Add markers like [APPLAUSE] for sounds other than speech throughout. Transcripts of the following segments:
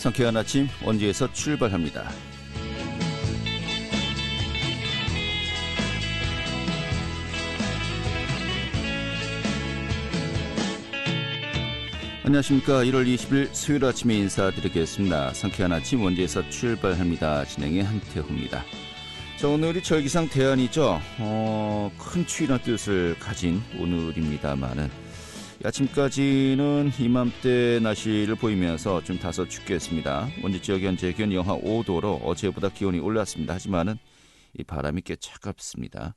상쾌한 아침 원지에서 출발합니다. 안녕하십니까. 1월 20일 수요일 아침에 인사드리겠습니다. 상쾌한 아침 원지에서 출발합니다. 진행의 한태호입니다. 자, 오늘이 절기상 대안이죠. 어, 큰 추위란 뜻을 가진 오늘입니다만은 아침까지는 이맘때 날씨를 보이면서 좀 다소 춥겠습니다. 원지 지역 현재 기온 영하 5도로 어제보다 기온이 올랐습니다. 하지만은 이 바람이 꽤 차갑습니다.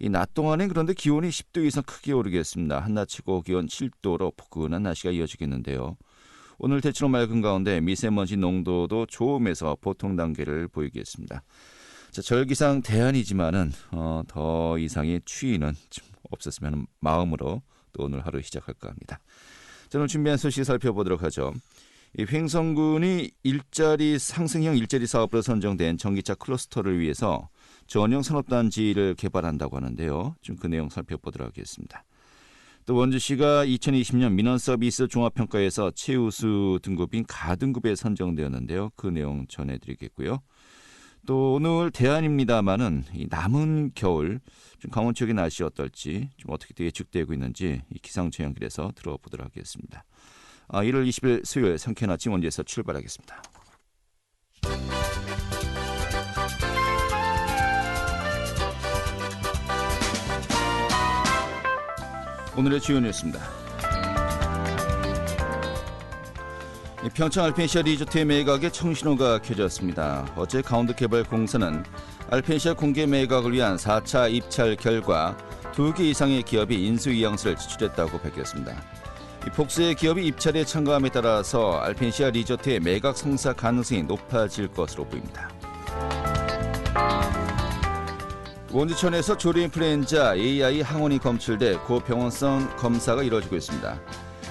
이 낮 동안엔 그런데 기온이 10도 이상 크게 오르겠습니다. 한낮치고 기온 7도로 포근한 날씨가 이어지겠는데요. 오늘 대체로 맑은 가운데 미세먼지 농도도 좋음에서 보통 단계를 보이겠습니다. 자, 절기상 대안이지만은 어, 더 이상의 추위는 좀 없었으면 마음으로 또 오늘 하루 시작할까 합니다. 자, 오늘 준비한 소식 살펴보도록 하죠. 이 횡성군이 일자리 상승형 일자리 사업으로 선정된 전기차 클러스터를 위해서 전용 산업단지를 개발한다고 하는데요. 좀 그 내용 살펴보도록 하겠습니다. 또 원주시가 2020년 민원서비스 종합평가에서 최우수 등급인 가등급에 선정되었는데요. 그 내용 전해드리겠고요. 또 오늘 대안입니다만은 이 남은 겨울 좀 강원 지역의 날씨 어떨지 좀 어떻게 예측되고 있는지 이 기상청 연결해서 들어보도록 하겠습니다. 아, 1월 20일 수요일 상쾌한 아침 원지에서 출발하겠습니다. 오늘의 주요 뉴스입니다. 평창 알펜시아 리조트의 매각에 청신호가 켜졌습니다. 어제 가운데 개발 공사는 알펜시아 공개 매각을 위한 4차 입찰 결과 2개 이상의 기업이 인수이양서를 지출했다고 밝혔습니다. 복수의 기업이 입찰에 참가함에 따라서 알펜시아 리조트의 매각 성사 가능성이 높아질 것으로 보입니다. 원주천에서 조류 인플루엔자 AI 항원이 검출돼 고병원성 검사가 이루어지고 있습니다.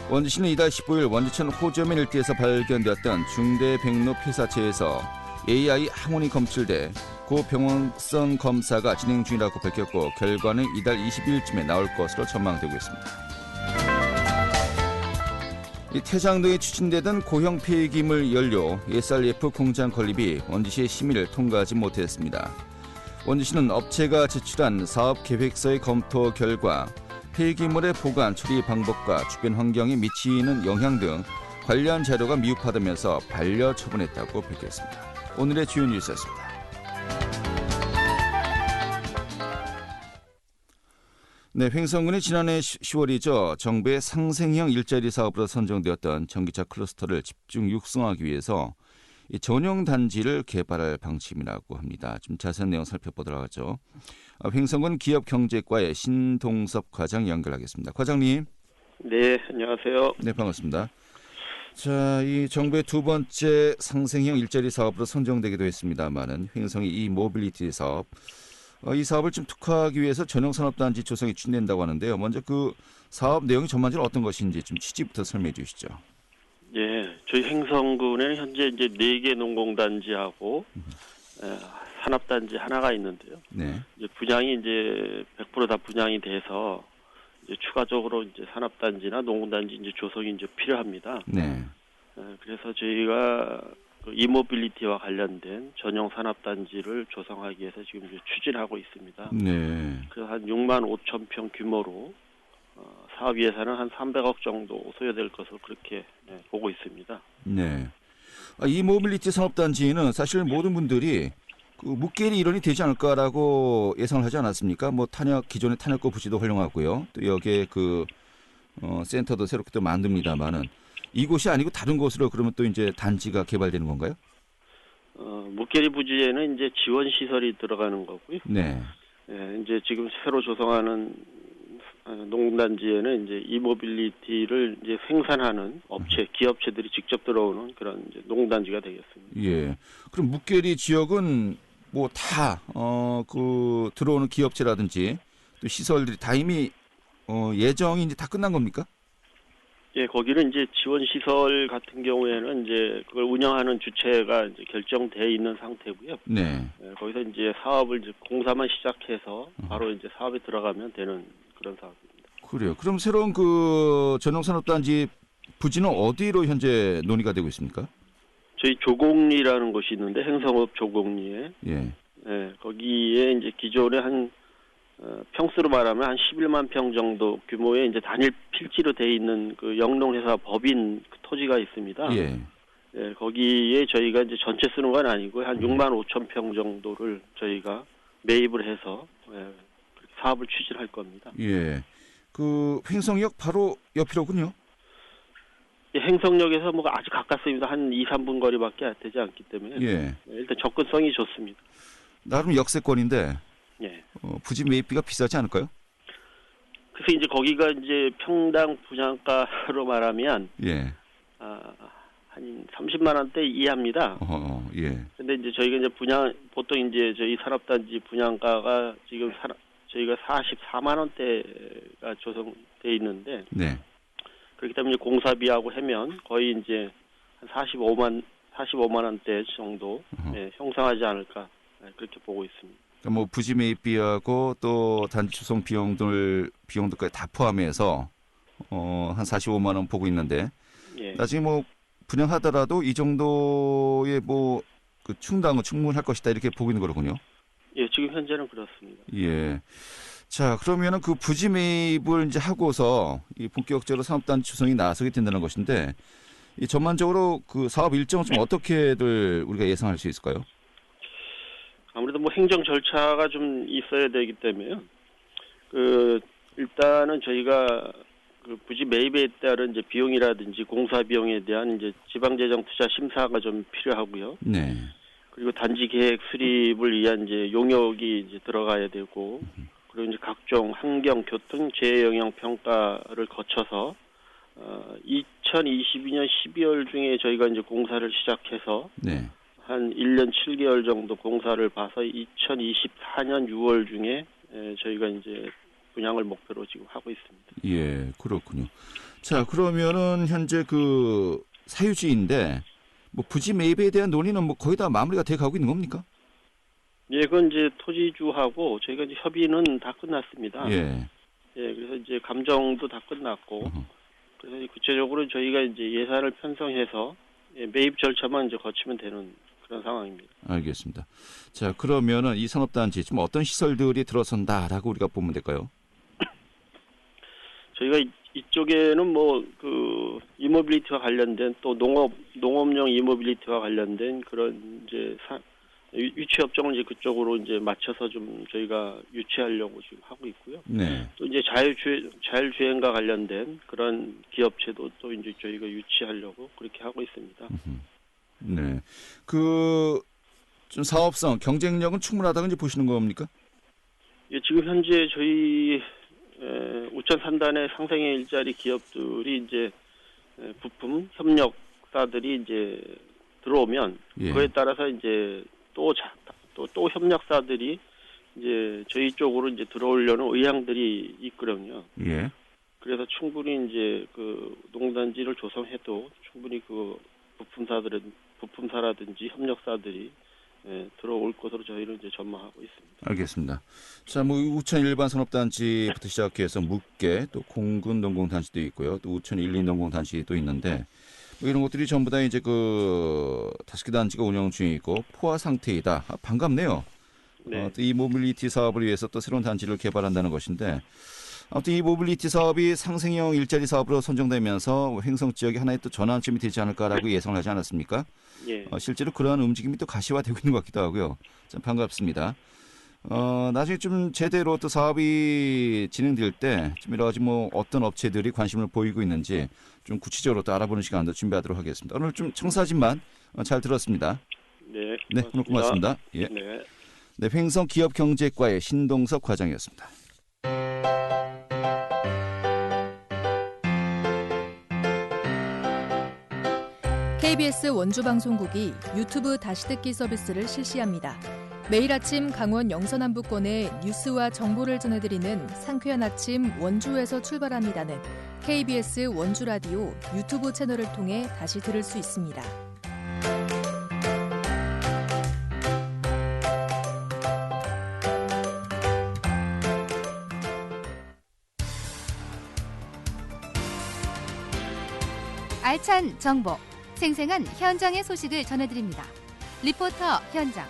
원주시는 이달 15일 원주천 호저면 일대에서 발견되었던 중대 백로 폐사체에서 AI 항원이 검출돼 고 병원성 검사가 진행 중이라고 밝혔고 결과는 이달 20일쯤에 나올 것으로 전망되고 있습니다. 이 태장도에 추진되던 고형 폐기물 연료 SRF 공장 건립이 원주시의 심의를 통과하지 못했습니다. 원주시는 업체가 제출한 사업 계획서의 검토 결과 폐기물의 보관 처리 방법과 주변 환경에 미치는 영향 등 관련 자료가 미흡하다면서 반려 처분했다고 밝혔습니다. 오늘의 주요 뉴스였습니다. 네, 횡성군이 지난해 10월이죠. 정부의 상생형 일자리 사업으로 선정되었던 전기차 클러스터를 집중 육성하기 위해서 전용 단지를 개발할 방침이라고 합니다. 좀 자세한 내용 살펴보도록 하죠. 횡성군 기업경제과의 신동섭 과장 연결하겠습니다. 과장님. 네, 안녕하세요. 네, 반갑습니다. 자, 이 정부의 두 번째 상생형 일자리 사업으로 선정되기도 했습니다만은 횡성의 이 모빌리티 사업 어, 이 사업을 좀 특화하기 위해서 전용 산업단지 조성이 추진된다고 하는데요. 먼저 그 사업 내용이 전반적으로 어떤 것인지 좀 취지부터 설명해 주시죠. 예, 저희 행성군에는 현재 이제 네 개 농공단지하고 에, 산업단지 하나가 있는데요. 네. 이제 분양이 이제 100%다 분양이 돼서 이제 추가적으로 이제 산업단지나 농공단지 이제 조성이 이제 필요합니다. 네. 에, 그래서 저희가 그 이모빌리티와 관련된 전용 산업단지를 조성하기 위해서 지금 이제 추진하고 있습니다. 네. 그래서 한 6만 5천 평 규모로 어, 사업 예산은 한 300억 정도 소요될 것으로 그렇게 네, 보고 있습니다. 네. 아, 이 모빌리티 산업단지는 사실 모든 분들이 그 묵계리 일원이 되지 않을까라고 예상을 하지 않았습니까? 뭐 탄약 기존의 탄약고 부지도 훌륭하고요. 또 여기에 그 어, 센터도 새롭게 또 만듭니다만은 이곳이 아니고 다른 곳으로 그러면 또 이제 단지가 개발되는 건가요? 어, 묵계리 부지에는 이제 지원 시설이 들어가는 거고요. 네. 예, 이제 지금 새로 조성하는 어, 농단지에는 이제 이모빌리티를 이제 생산하는 업체, 기업체들이 직접 들어오는 그런 이제 농단지가 되겠습니다. 예. 그럼 묵계리 지역은 뭐 다 어 그 들어오는 기업체라든지 또 시설들이 다 이미 어 예정이 이제 다 끝난 겁니까? 예, 거기는 이제 지원 시설 같은 경우에는 이제 그걸 운영하는 주체가 이제 결정돼 있는 상태고요. 네. 예, 거기서 이제 사업을 이제 공사만 시작해서 바로 이제 사업에 들어가면 되는 그런 사업입니다. 그래요. 그럼 새로운 그 전용산업단지 부지는 어디로 현재 논의가 되고 있습니까? 저희 조곡리라는 곳이 있는데 행성읍 조곡리에 예. 예, 거기에 이제 기존에 한 어, 평수로 말하면 한 11만 평 정도 규모의 이제 단일 필지로 돼 있는 그 영농 회사 법인 그 토지가 있습니다. 예. 예, 거기에 저희가 이제 전체 쓰는 건 아니고 한 음. 6만 5천 평 정도를 저희가 매입을 해서 예, 사업을 추진할 겁니다. 예. 그 횡성역 바로 옆이로군요. 예, 행성역에서 뭐 아주 가깝습니다. 한 2, 3분 거리밖에 되지 않기 때문에 예. 예, 일단 접근성이 좋습니다. 나름 역세권인데 예. 어, 부지 매입비가 비싸지 않을까요? 그래서 이제 거기가 이제 평당 분양가로 말하면 예. 아, 한 30만 원대 이하입니다. 어, 예. 근데 이제 저희가 이제 분양 보통 이제 저희 산업단지 분양가가 지금 사, 저희가 44만 원대가 조성돼 있는데 네. 그렇기 때문에 공사비하고 하면 거의 이제 한 45만 45만 원대 정도. 예, 형성하지 않을까 예, 그렇게 보고 있습니다. 그러니까 뭐 부지 매입비하고 또 단지 조성 비용들 비용들까지 다 포함해서 어, 한 45만 원 보고 있는데 예. 나중에 뭐 분양하더라도 이 정도의 뭐 그 충당은 충분할 것이다 이렇게 보고 있는 거로군요. 예, 지금 현재는 그렇습니다. 예. 자, 그러면은 그 부지 매입을 이제 하고서 이 본격적으로 산업단지 조성이 나서게 된다는 것인데 이 전반적으로 그 사업 일정은 좀 어떻게들 우리가 예상할 수 있을까요? 아무래도 뭐 행정 절차가 좀 있어야 되기 때문에요. 그 일단은 저희가 그 부지 매입에 따른 이제 비용이라든지 공사 비용에 대한 이제 지방재정 투자 심사가 좀 필요하고요. 네. 그리고 단지 계획 수립을 위한 이제 용역이 이제 들어가야 되고 그리고 이제 각종 환경, 교통, 재해 영향 평가를 거쳐서 어 2022년 12월 중에 저희가 이제 공사를 시작해서 네. 한 1년 7개월 정도 공사를 봐서 2024년 6월 중에 에, 저희가 이제 분양을 목표로 지금 하고 있습니다. 예, 그렇군요. 자, 그러면은 현재 그 사유지인데 뭐 부지 매입에 대한 논의는 뭐 거의 다 마무리가 돼 가고 있는 겁니까? 예, 그건 이제 토지주하고 저희가 이제 협의는 다 끝났습니다. 예. 예, 그래서 이제 감정도 다 끝났고 어허. 그래서 구체적으로 저희가 이제 예산을 편성해서 예, 매입 절차만 이제 거치면 되는 그런 상황입니다. 알겠습니다. 자, 그러면은 이 산업단지 좀 어떤 시설들이 들어선다라고 우리가 보면 될까요? [COUGHS] 저희가 이- 이쪽에는 뭐 그 이모빌리티와 관련된 또 농업 농업용 이모빌리티와 관련된 그런 이제 사, 유- 유치 업종을 이제 그쪽으로 이제 맞춰서 좀 저희가 유치하려고 지금 하고 있고요. 네. 또 이제 자율주행 자율주행과 관련된 그런 기업체도 또 이제 저희가 유치하려고 그렇게 하고 있습니다. 네. 그, 좀 사업성, 경쟁력은 충분하다고 이제 보시는 겁니까? 예, 지금 현재 저희 에, 우천 산단의 상생의 일자리 기업들이 이제 에, 부품 협력사들이 이제 들어오면 예. 그에 따라서 이제 또또 또 협력사들이 이제 저희 쪽으로 이제 들어오려는 의향들이 있거든요. 예. 그래서 충분히 이제 그 농단지를 조성해도 충분히 그 부품사들은 부품사라든지 협력사들이 예, 들어올 것으로 저희는 이제 전망하고 있습니다. 알겠습니다. 자, 뭐 우천 일반 산업단지부터 시작해서 묵계, 또 공군 농공단지도 있고요. 또 우천 일린 농공단지도 있는데 뭐 이런 것들이 전부 다 이제 그 다섯 개 단지가 운영 중이고 포화 상태이다. 아, 반갑네요. 네. 어, 또이 모빌리티 사업을 위해서 또 새로운 단지를 개발한다는 것인데 아무튼 이 모빌리티 사업이 상생형 일자리 사업으로 선정되면서 횡성 지역이 하나의 또 전환점이 되지 않을까라고 예상을 하지 않았습니까? 예. 어, 실제로 그러한 움직임이 또 가시화되고 있는 것 같기도 하고요. 참 반갑습니다. 어, 나중에 좀 제대로 또 사업이 진행될 때, 좀 여러 가지 뭐 어떤 업체들이 관심을 보이고 있는지 좀 구체적으로 또 알아보는 시간도 준비하도록 하겠습니다. 오늘 좀 청사진만 어, 잘 들었습니다. 네. 네, 오늘 고맙습니다. 예. 네. 네, 횡성 기업경제과의 신동석 과장이었습니다. KBS 원주방송국이 유튜브 다시 듣기 서비스를 실시합니다. 매일 아침 강원 영서남부권의 뉴스와 정보를 전해드리는 상쾌한 아침 원주에서 출발합니다는 KBS 원주라디오 유튜브 채널을 통해 다시 들을 수 있습니다. 알찬 정보, 생생한 현장의 소식을 전해드립니다. 리포터 현장.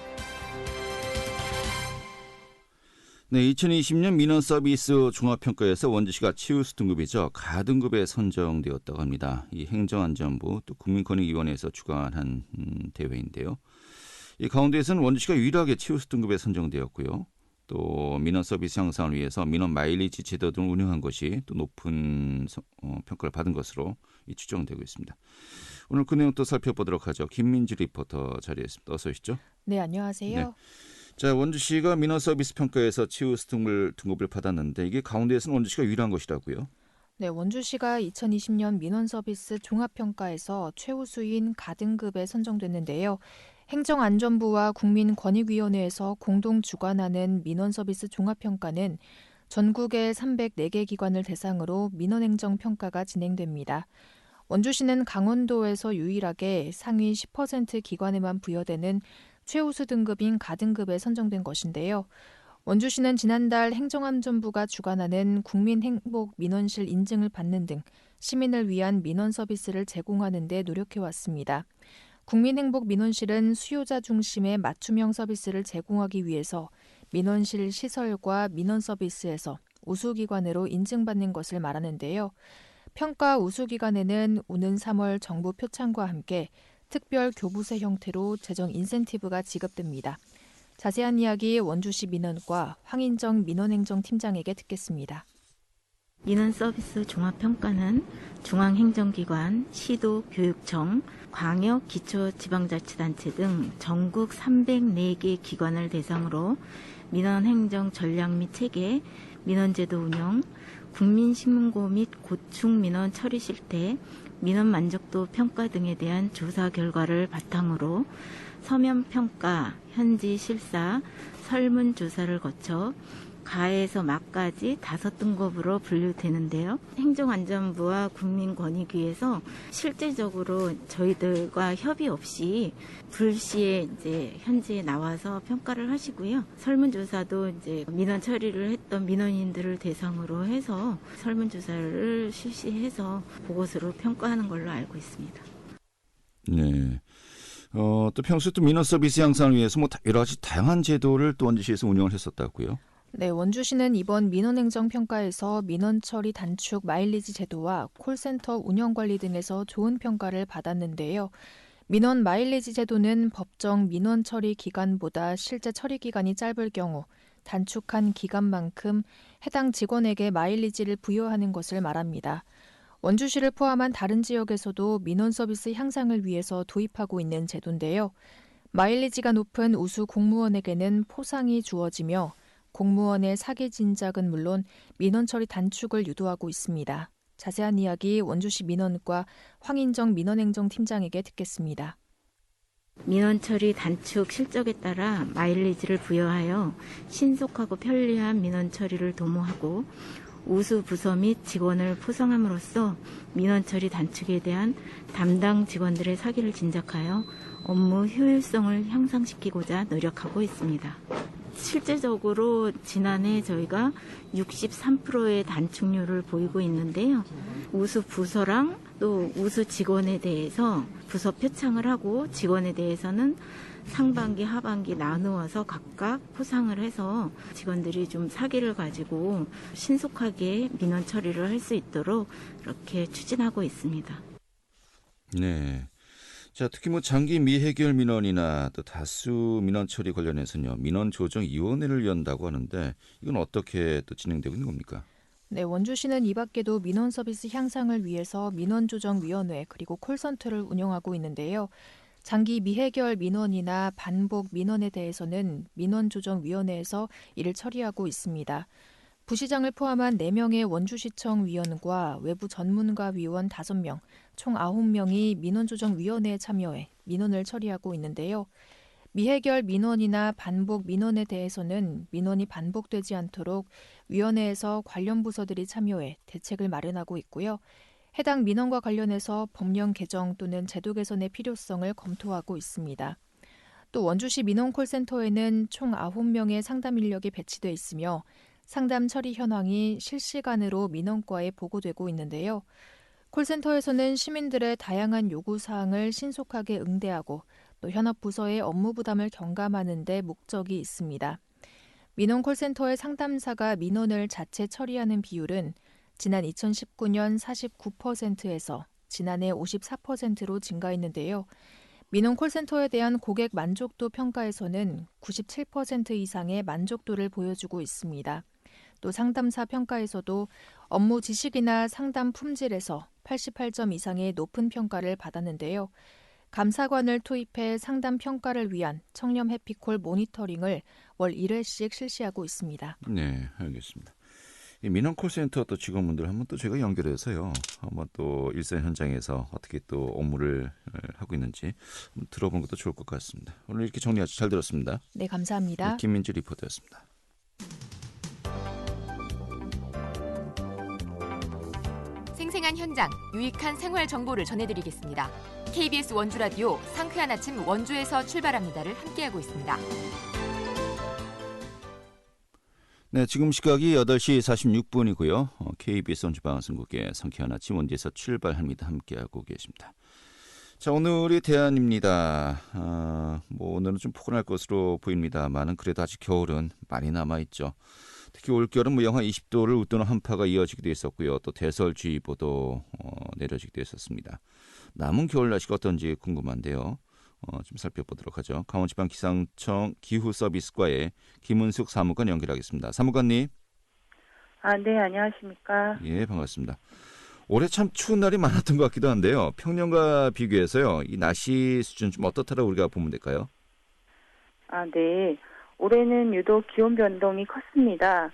네, 2020년 민원 서비스 종합평가에서 원주시가 치우스 등급이죠. 가등급에 선정되었다고 합니다. 이 행정안전부 또 국민권익위원회에서 주관한 음, 대회인데요. 이 가운데에서는 원주시가 유일하게 치우스 등급에 선정되었고요. 또 민원 서비스 향상을 위해서 민원 마일리지 제도 등을 운영한 것이 또 높은 서- 어, 평가를 받은 것으로 이 추정되고 있습니다. 오늘 그 내용 또 살펴보도록 하죠. 김민지 리포터 자리했습니다. 어서 오시죠. 네, 안녕하세요. 네. 자, 원주시가 민원 서비스 평가에서 치우스 등급, 등급을 받았는데 이게 가운데에서는 원주시가 유일한 것이라고요. 네, 원주시가 2020년 민원 서비스 종합평가에서 최우수인 가등급에 선정됐는데요. 행정안전부와 국민권익위원회에서 공동 주관하는 민원 서비스 종합평가는 전국의 304개 기관을 대상으로 민원행정 평가가 진행됩니다. 원주시는 강원도에서 유일하게 상위 10% 기관에만 부여되는 최우수 등급인 가등급에 선정된 것인데요. 원주시는 지난달 행정안전부가 주관하는 국민행복 민원실 인증을 받는 등 시민을 위한 민원 서비스를 제공하는 데 노력해 왔습니다. 국민행복 민원실은 수요자 중심의 맞춤형 서비스를 제공하기 위해서 민원실 시설과 민원 서비스에서 우수기관으로 인증받는 것을 말하는데요. 평가 우수기관에는 오는 3월 정부 표창과 함께 특별 교부세 형태로 재정 인센티브가 지급됩니다. 자세한 이야기 원주시 민원과 황인정 민원행정팀장에게 듣겠습니다. 민원 서비스 종합평가는 중앙행정기관, 시도, 교육청, 광역, 기초 지방자치단체 등 전국 304개 기관을 대상으로 민원행정 전략 및 체계, 민원제도 운영, 국민신문고 및 고충 민원 처리 실태, 민원 만족도 평가 등에 대한 조사 결과를 바탕으로 서면 평가, 현지 실사, 설문 조사를 거쳐 가에서 막까지 다섯 등급으로 분류되는데요. 행정안전부와 국민권익위에서 실제적으로 저희들과 협의 없이 불시에 이제 현지에 나와서 평가를 하시고요. 설문조사도 이제 민원 처리를 했던 민원인들을 대상으로 해서 설문조사를 실시해서 보고서로 평가하는 걸로 알고 있습니다. 네. 어, 또 평소에 또 민원 서비스 향상을 위해서 뭐 다- 여러 가지 다양한 제도를 또 원주시에서 운영을 했었다고요. 네, 원주시는 이번 민원행정평가에서 민원 처리 단축 마일리지 제도와 콜센터 운영 관리 등에서 좋은 평가를 받았는데요. 민원 마일리지 제도는 법정 민원 처리 기간보다 실제 처리 기간이 짧을 경우 단축한 기간만큼 해당 직원에게 마일리지를 부여하는 것을 말합니다. 원주시를 포함한 다른 지역에서도 민원 서비스 향상을 위해서 도입하고 있는 제도인데요. 마일리지가 높은 우수 공무원에게는 포상이 주어지며 공무원의 사기 진작은 물론 민원 처리 단축을 유도하고 있습니다. 자세한 이야기 원주시 민원과 황인정 민원행정팀장에게 듣겠습니다. 민원 처리 단축 실적에 따라 마일리지를 부여하여 신속하고 편리한 민원 처리를 도모하고 우수 부서 및 직원을 포상함으로써 민원 처리 단축에 대한 담당 직원들의 사기를 진작하여 업무 효율성을 향상시키고자 노력하고 있습니다. 실제적으로 지난해 저희가 63%의 단축률을 보이고 있는데요. 우수 부서랑 또 우수 직원에 대해서 부서 표창을 하고 직원에 대해서는 상반기, 하반기 나누어서 각각 포상을 해서 직원들이 좀 사기를 가지고 신속하게 민원 처리를 할 수 있도록 이렇게 추진하고 있습니다. 네. 자, 특히 뭐 장기 미해결 민원이나 또 다수 민원 처리 관련해서는요. 민원 조정 위원회를 연다고 하는데 이건 어떻게 또 진행되고 있는 겁니까? 네, 원주시는 이 밖에도 민원 서비스 향상을 위해서 민원조정위원회 그리고 콜센터를 운영하고 있는데요. 장기 미해결 민원이나 반복 민원에 대해서는 민원조정위원회에서 이를 처리하고 있습니다. 부시장을 포함한 4명의 원주시청 위원과 외부 전문가 위원 5명, 총 9명이 민원조정위원회에 참여해 민원을 처리하고 있는데요. 미해결 민원이나 반복 민원에 대해서는 민원이 반복되지 않도록 위원회에서 관련 부서들이 참여해 대책을 마련하고 있고요. 해당 민원과 관련해서 법령 개정 또는 제도 개선의 필요성을 검토하고 있습니다. 또 원주시 민원콜센터에는 총 9명의 상담 인력이 배치돼 있으며 상담 처리 현황이 실시간으로 민원과에 보고되고 있는데요. 콜센터에서는 시민들의 다양한 요구 사항을 신속하게 응대하고 또 현업 부서의 업무 부담을 경감하는 데 목적이 있습니다. 민원 콜센터의 상담사가 민원을 자체 처리하는 비율은 지난 2019년 49%에서 지난해 54%로 증가했는데요. 민원 콜센터에 대한 고객 만족도 평가에서는 97% 이상의 만족도를 보여주고 있습니다. 또 상담사 평가에서도 업무 지식이나 상담 품질에서 88점 이상의 높은 평가를 받았는데요. 감사관을 투입해 상담 평가를 위한 청렴 해피콜 모니터링을 월 1회씩 실시하고 있습니다. 네, 알겠습니다. 이 민원 콜센터 또 직원분들 한번 또 제가 연결해서요. 한번 또 일선 현장에서 어떻게 또 업무를 하고 있는지 들어보는 것도 좋을 것 같습니다. 오늘 이렇게 정리 아주 잘 들었습니다. 네, 감사합니다. 네, 김민지 리포터였습니다. 생생한 현장, 유익한 생활 정보를 전해드리겠습니다. KBS 원주 라디오 상쾌한 아침 원주에서 출발합니다를 함께하고 있습니다. 네, 지금 시각이 8시 46분이고요. 어, KBS 원주 방송국의 상쾌한 아침 원주에서 출발합니다. 함께하고 계십니다. 자, 오늘이 대안입니다. 아, 뭐 오늘은 좀 포근할 것으로 보입니다만은 그래도 아직 겨울은 많이 남아 있죠. 특히 올겨울은 뭐 영하 20도를 웃도는 한파가 이어지기도 했었고요. 또 대설주의보도 어, 내려지기도 했었습니다. 남은 겨울 날씨가 어떤지 궁금한데요. 어, 좀 살펴보도록 하죠. 강원지방 기상청 기후서비스과의 김은숙 사무관 연결하겠습니다. 사무관님. 아, 네, 안녕하십니까. 예, 반갑습니다. 올해 참 추운 날이 많았던 것 같기도 한데요. 평년과 비교해서요, 이 날씨 수준 좀 어떻다고 우리가 보면 될까요? 아, 네. 올해는 유독 기온 변동이 컸습니다.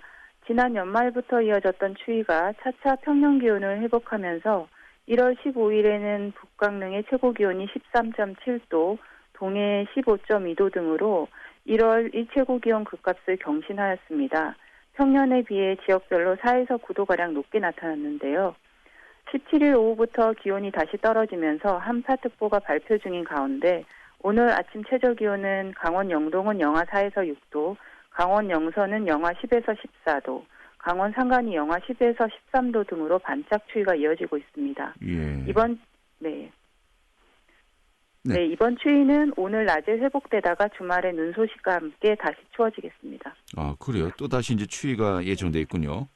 지난 연말부터 이어졌던 추위가 차차 평년 기온을 회복하면서 1월 15일에는 북강릉의 최고 기온이 13.7도, 동해 15.2도 등으로 1월 일최고 기온 급값을 경신하였습니다. 평년에 비해 지역별로 4에서 9도가량 높게 나타났는데요. 17일 오후부터 기온이 다시 떨어지면서 한파특보가 발표 중인 가운데 오늘 아침 최저 기온은 강원 영동은 영하 4에서 6도, 강원 영서는 영하 10에서 14도, 강원 산간이 영하 10에서 13도 등으로 반짝 추위가 이어지고 있습니다. 예. 이번 네. 네. 네, 이번 추위는 오늘 낮에 회복되다가 주말에 눈 소식과 함께 다시 추워지겠습니다. 아, 그래요. 또 다시 이제 추위가 예정돼 있군요.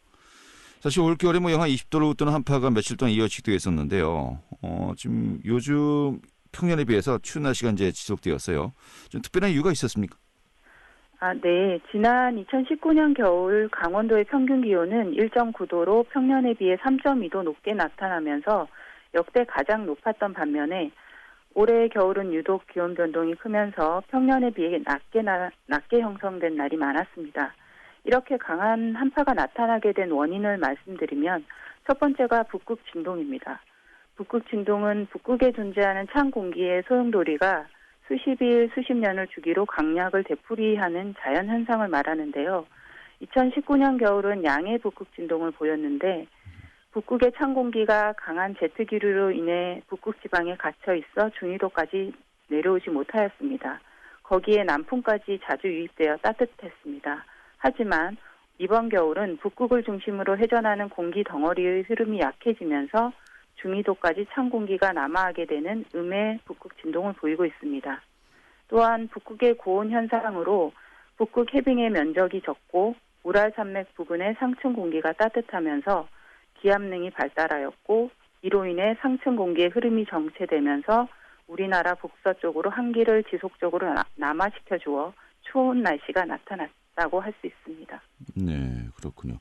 사실 올겨울에 뭐 영하 20도를 웃도는 한파가 며칠 동안 이어지기도 했었는데요. 어, 지금 요즘 평년에 비해서 추운 날씨가 이제 지속되었어요. 좀 특별한 이유가 있었습니까? 아, 네. 지난 2019년 겨울 강원도의 평균 기온은 1.9도로 평년에 비해 3.2도 높게 나타나면서 역대 가장 높았던 반면에 올해 겨울은 유독 기온 변동이 크면서 평년에 비해 낮게, 나, 낮게 형성된 날이 많았습니다. 이렇게 강한 한파가 나타나게 된 원인을 말씀드리면 첫 번째가 북극 진동입니다. 북극 진동은 북극에 존재하는 찬 공기의 소용돌이가 수십 일, 수십 년을 주기로 강약을 되풀이하는 자연 현상을 말하는데요. 2019년 겨울은 양의 북극 진동을 보였는데 북극의 찬 공기가 강한 제트 기류로 인해 북극 지방에 갇혀 있어 중위도까지 내려오지 못하였습니다. 거기에 남풍까지 자주 유입되어 따뜻했습니다. 하지만 이번 겨울은 북극을 중심으로 회전하는 공기 덩어리의 흐름이 약해지면서 중위도까지 찬 공기가 남하하게 되는 음의 북극 진동을 보이고 있습니다. 또한 북극의 고온 현상으로 북극 해빙의 면적이 적고 우랄 산맥 부근의 상층 공기가 따뜻하면서 기압능이 발달하였고 이로 인해 상층 공기의 흐름이 정체되면서 우리나라 북서쪽으로 한기를 지속적으로 남하시켜 주어 추운 날씨가 나타났다고 할 수 있습니다. 네, 그렇군요.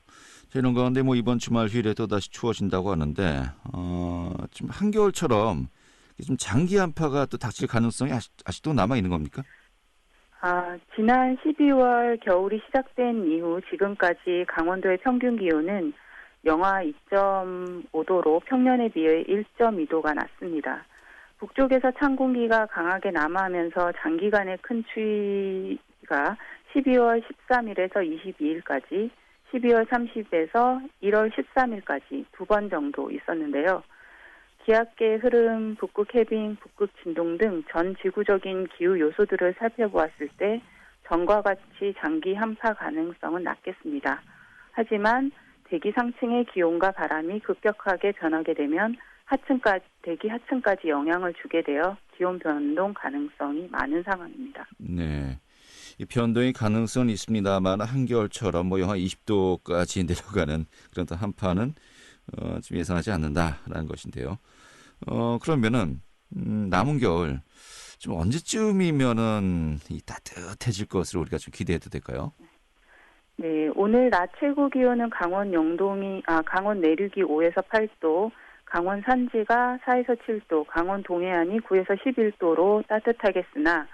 이런 가운데 뭐 이번 주말 휴일에 또 다시 추워진다고 하는데 어, 지금 한겨울처럼 좀 장기 한파가 또 닥칠 가능성이 아직, 아직도 남아 있는 겁니까? 아, 지난 12월 겨울이 시작된 이후 지금까지 강원도의 평균 기온은 영하 2.5도로 평년에 비해 1.2도가 낮습니다. 북쪽에서 찬 공기가 강하게 남하하면서 장기간의 큰 추위가 12월 13일에서 22일까지, 12월 30일에서 1월 13일까지 두 번 정도 있었는데요. 기압계 흐름, 북극 해빙, 북극 진동 등 전 지구적인 기후 요소들을 살펴보았을 때 전과 같이 장기 한파 가능성은 낮겠습니다. 하지만 대기 상층의 기온과 바람이 급격하게 변하게 되면 하층까지 대기 하층까지 영향을 주게 되어 기온 변동 가능성이 많은 상황입니다. 네. 이 변동의 가능성은 있습니다만 한겨울처럼 뭐 영하 20도까지 [LAUGHS] 내려가는 그런 또 한파는 어, 좀 예상하지 않는다라는 것인데요. 어, 그러면은 음, 남은 겨울 좀 언제쯤이면은 이 따뜻해질 것으로 우리가 좀 기대해도 될까요? 네, 오늘 낮 최고 기온은 강원 영동이 아 강원 내륙이 5에서 8도, 강원 산지가 4에서 7도, 강원 동해안이 9에서 11도로 따뜻하겠으나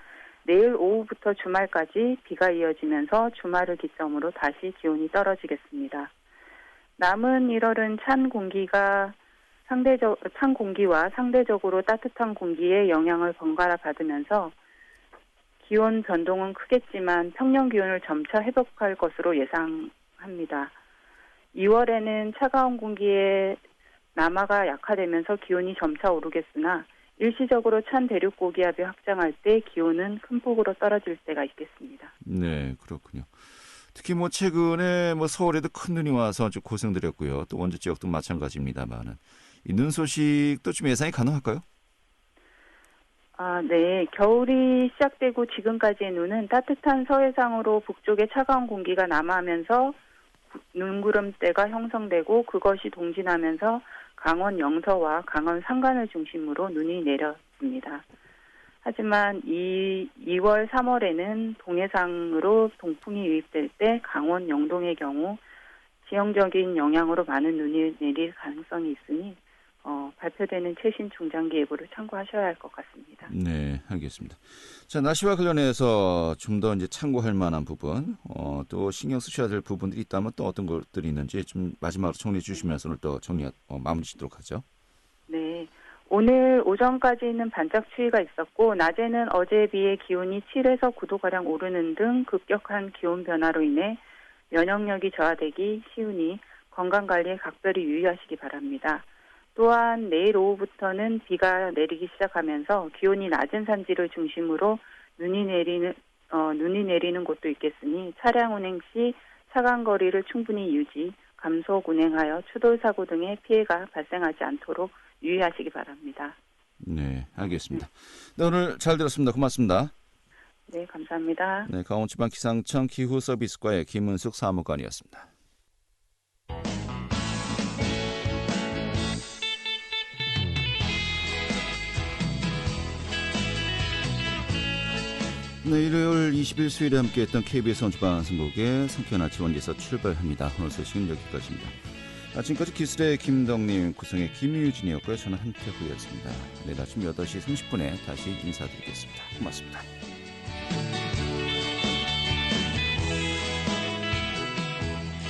내일 오후부터 주말까지 비가 이어지면서 주말을 기점으로 다시 기온이 떨어지겠습니다. 남은 1월은 찬 공기가 상대적 찬 공기와 상대적으로 따뜻한 공기의 영향을 번갈아 받으면서 기온 변동은 크겠지만 평년 기온을 점차 회복할 것으로 예상합니다. 2월에는 차가운 공기의 남하가 약화되면서 기온이 점차 오르겠으나 일시적으로 찬 대륙 고기압이 확장할 때 기온은 큰 폭으로 떨어질 때가 있겠습니다. 네, 그렇군요. 특히 뭐 최근에 뭐 서울에도 큰 눈이 와서 좀 고생드렸고요. 또 원주 지역도 마찬가지입니다만은 이 눈 소식도 좀 예상이 가능할까요? 아, 네. 겨울이 시작되고 지금까지의 눈은 따뜻한 서해상으로 북쪽에 차가운 공기가 남하하면서 눈구름대가 형성되고 그것이 동진하면서 강원 영서와 강원 산간을 중심으로 눈이 내렸습니다. 하지만 이 2월, 3월에는 동해상으로 동풍이 유입될 때 강원 영동의 경우 지형적인 영향으로 많은 눈이 내릴 가능성이 있으니 어, 발표되는 최신 중장기 예보를 참고하셔야 할 것 같습니다. 네, 알겠습니다. 자, 날씨와 관련해서 좀 더 이제 참고할 만한 부분, 어, 또 신경 쓰셔야 될 부분들이 있다면 또 어떤 것들이 있는지 좀 마지막으로 정리해 주시면서 오늘 또 정리, 어, 마무리 짓도록 하죠. 네. 오늘 오전까지는 반짝 추위가 있었고 낮에는 어제에 비해 기온이 7에서 9도가량 오르는 등 급격한 기온 변화로 인해 면역력이 저하되기 쉬우니 건강관리에 각별히 유의하시기 바랍니다. 또한 내일 오후부터는 비가 내리기 시작하면서 기온이 낮은 산지를 중심으로 눈이 내리는 어, 눈이 내리는 곳도 있겠으니 차량 운행 시 차간 거리를 충분히 유지, 감속 운행하여 추돌 사고 등의 피해가 발생하지 않도록 유의하시기 바랍니다. 네, 알겠습니다. 네, 오늘 잘 들었습니다. 고맙습니다. 네, 감사합니다. 네, 강원지방 기상청 기후서비스과의 김은숙 사무관이었습니다. 네, 일요일 20일 수요일에 함께했던 KBS 원주방송국의 상쾌한 아침 원에서 출발합니다. 오늘 소식은 여기까지입니다. 아, 지금까지 기술의 김덕님, 구성의 김유진이었고요. 저는 한태구였습니다. 내일 아침 8시 30분에 다시 인사드리겠습니다. 고맙습니다.